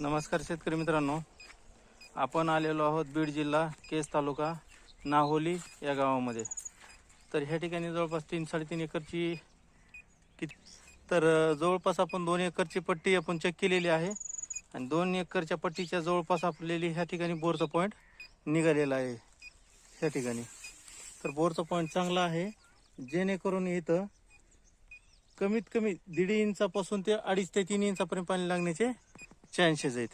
नमस्कार शेतकरी मित्रांनो. आपण आलेलो आहोत बीड जिल्हा केस तालुका नाहोली या गावामध्ये. तर ह्या ठिकाणी जवळपास तीन साडेतीन एकरची कित तर जवळपास आपण दोन एकरची पट्टी आपण चेक केलेली आहे. आणि दोन एकरच्या पट्टीच्या जवळपास आपलेली ह्या ठिकाणी बोरचा पॉईंट निघालेला आहे. ह्या ठिकाणी. तर बोरचा पॉईंट चांगला आहे. जेणेकरून इथं कमीत कमी दीड इंचापासून ते अडीच ते तीन इंचापर्यंत पाणी लागण्याचे चान्सेस आहेत.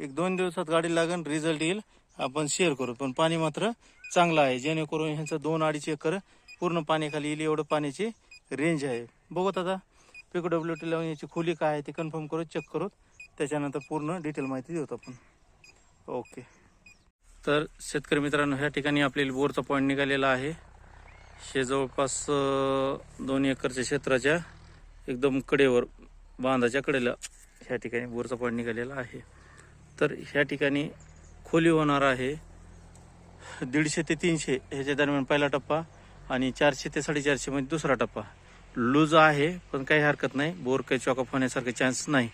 एक दोन दिवसात गाडी लागेल रिझल्ट येईल. आपण शेअर करू. पण पाणी मात्र चांगलं आहे. जेणेकरून ह्यांचं दोन अडीच एकर पूर्ण पाण्याखाली येईल. एवढं पाण्याची रेंज आहे. बघत आता पिको डब्ल्यू टी लावून याची खोली काय आहे ते कन्फर्म करू चेक करू. त्याच्यानंतर पूर्ण डिटेल माहिती देऊ आपण. ओके तर शेतकरी मित्रांनो ह्या ठिकाणी आपल्याला बोरचा पॉईंट निघालेला आहे. हे जवळपास दोन एकरच्या क्षेत्राच्या एकदम कडेवर बांधाच्या कडेला ह्या ठिकाणी बोरचा पाणी निघालेला आहे. तर ह्या ठिकाणी खोली होणार आहे. दीडशे ते तीनशे ह्याच्या दरम्यान पहिला टप्पा आणि चारशे ते साडेचारशे म्हणजे दुसरा टप्पा. लूज आहे पण काही हरकत नाही. बोर काही चॉकअप होण्यासारखे चान्स नाही.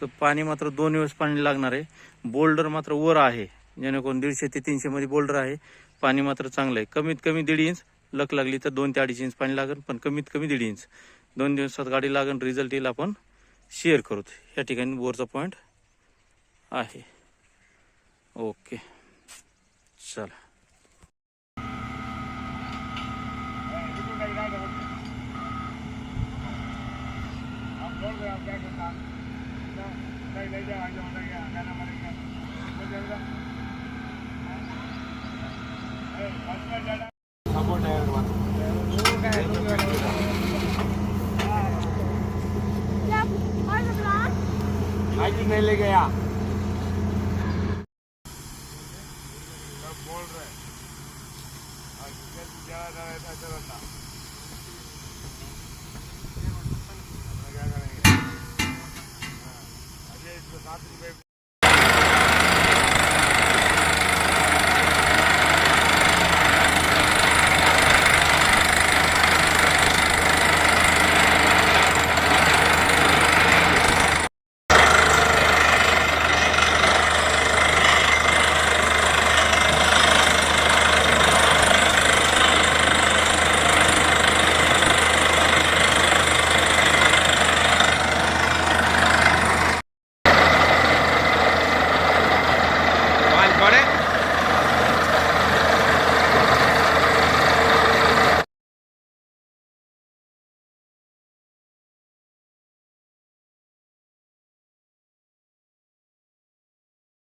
तर पाणी मात्र दोन दिवस पाणी लागणार आहे. बोल्डर मात्र वर आहे. जेणेकरून दीडशे ते तीनशेमध्ये बोल्डर आहे. पाणी मात्र चांगलं आहे. कमीत कमी दीड इंच. लक लागली तर दोन ते अडीच इंच पाणी लागेल पण कमीत कमी दीड इंच. दोन दिवसात गाडी लागेल रिझल्ट येईल आपण शेअर करू या ठिकाणी बोरचा पॉईंट आहे. ओके. चला. माइकिंग में ले गया। बोल रहे क्या करेंगे अजय इसको सात रुपये